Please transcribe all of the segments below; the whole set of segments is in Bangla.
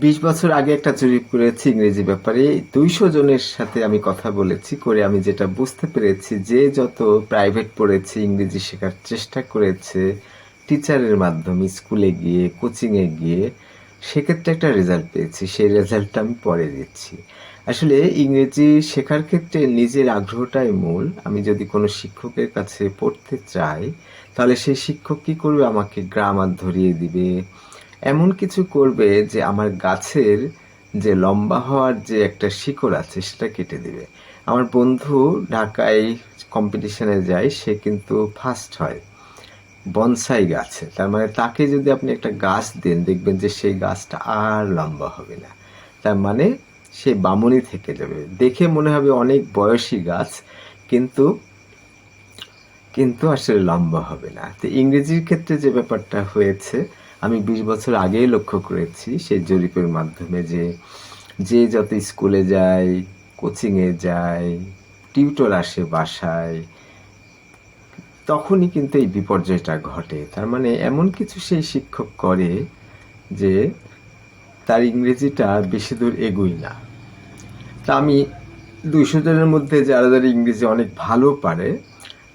বিশ বছর আগে একটা জরিপ করেছি ইংরেজি ব্যাপারে। দুইশো জনের সাথে আমি কথা বলেছি, করে আমি যেটা বুঝতে পেরেছি যে যত প্রাইভেট পড়েছে, ইংরেজি শেখার চেষ্টা করেছে টিচারের মাধ্যমে স্কুলে গিয়ে কোচিংয়ে গিয়ে, সেক্ষেত্রে একটা রেজাল্ট পেয়েছি। সেই রেজাল্টটা আমি পরে দিচ্ছি। আসলে ইংরেজি শেখার ক্ষেত্রে নিজের আগ্রহটাই মূল। আমি যদি কোনো শিক্ষকের কাছে পড়তে চাই, তাহলে সেই শিক্ষক কী করবে? আমাকে গ্রামার ধরিয়ে দিবে এমন কিছু করবে যে আমার গাছের যে লম্বা হওয়ার যে একটা শিকড় আছে, সেটা কেটে দিবে। আমার বন্ধু ঢাকায় কম্পিটিশনে যায়, সে কিন্তু ফার্স্ট হয় বনসাই গাছে। তার মানে তাকে যদি আপনি একটা গাছ দেন, দেখবেন যে সেই গাছটা আর লম্বা হবে না। তার মানে সে বামুনি থেকে যাবে। দেখে মনে হবে অনেক বয়সী গাছ, কিন্তু কিন্তু আসলে লম্বা হবে না। তো ইংরেজির ক্ষেত্রে যে ব্যাপারটা হয়েছে আমি বিশ বছর আগেই লক্ষ্য করেছি সেই জরিপের মাধ্যমে যে যে যত স্কুলে যায়, কোচিংয়ে যায়, টিউটর আসে বাসায়, তখনই কিন্তু এই বিপর্যয়টা ঘটে। তার মানে এমন কিছু সেই শিক্ষক করে যে তার ইংরেজিটা বেশি দূর এগোই না। তা আমি দুইশো জনের মধ্যে যারা যারা ইংরেজি অনেক ভালো পারে,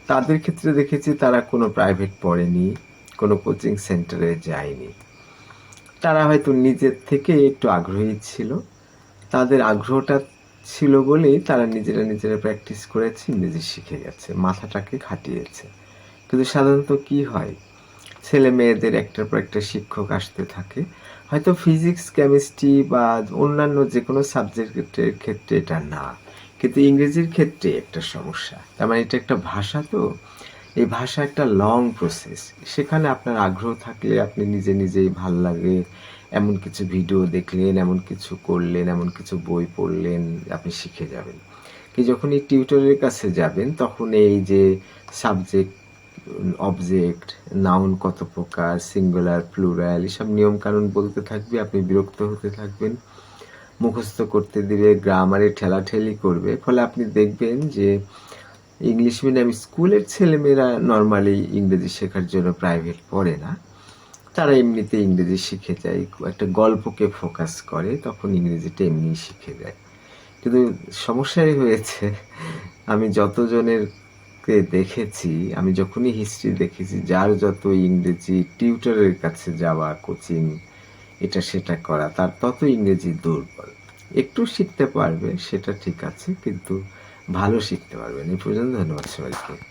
তাদের ক্ষেত্রে দেখেছি তারা কোনো প্রাইভেট পড়েনি। কোনো কোচিং সেন্টারে যায়নি। তারা হয়তো নিজের থেকে একটু আগ্রহী ছিল। তাদের আগ্রহটা ছিল বলেই তারা নিজেরা নিজেরা প্র্যাকটিস করেছে ইংরেজি শিখে গেছে, মাথাটাকে খাটিয়েছে। কিন্তু সাধারণত কি হয়? ছেলে মেয়েদের একটার পর একটা শিক্ষক আসতে থাকে। হয়তো ফিজিক্স কেমিস্ট্রি বা অন্যান্য যে কোনো সাবজেক্টের ক্ষেত্রে এটা না। কিন্তু ইংরেজির ক্ষেত্রে একটা সমস্যা। তার মানে এটা একটা ভাষা তো। এই ভাষা একটা লং প্রসেস সেখানে আপনার আগ্রহ থাকলে আপনি নিজে নিজেই ভালো লাগে। এমন কিছু ভিডিও দেখলেন, এমন কিছু করলেন, এমন কিছু বই পড়লেন, আপনি শিখে যাবেন। কি যখন এই টিউটরের কাছে যাবেন, তখন এই যে সাবজেক্ট অবজেক্ট নাউন কত প্রকার সিঙ্গুলার প্লুরাল এসব নিয়ম কানুন বলতে থাকবে, আপনি বিরক্ত হতে থাকবেন। মুখস্থ করতে দিবে গ্রামারে ঠেলাঠেলি করবে। ফলে আপনি দেখবেন যে ইংলিশ মিডিয়াম স্কুলের ছেলেমেয়েরা নর্মালি ইংরেজি শেখার জন্য প্রাইভেট পড়ে না। তারা এমনিতে ইংরেজি শিখে যায়, একটা গল্পকে ফোকাস করে, তখন ইংরেজিটা এমনি শিখে যায়। কিন্তু সমস্যাই হয়েছে, আমি যতজনের কে দেখেছি, আমি যখনই হিস্ট্রি দেখেছি, যার যত ইংরেজি টিউটারের কাছে যাওয়া কোচিং এটা সেটা করা, তার তত ইংরেজি দুর্বল। একটু শিখতে পারবে, সেটা ঠিক আছে, কিন্তু ভালো শিখতে পারবেন। এই পর্যন্ত ধন্যবাদ সবাইকে।